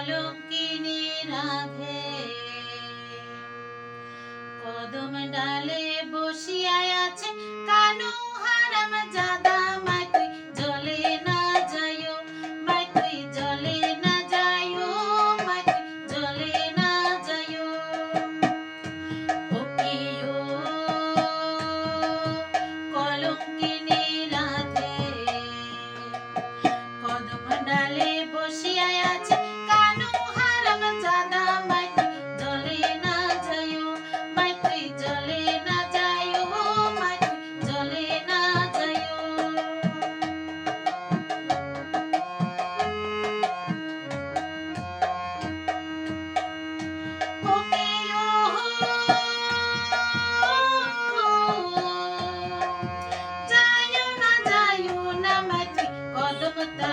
অলকিনী রাধে। কদম ডালে বসিয়া আছে কানু হারাম জাদা কদম তলা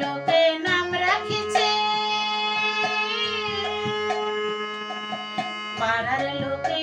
লোকে নাম রাখিছে। পাড়ার লোকে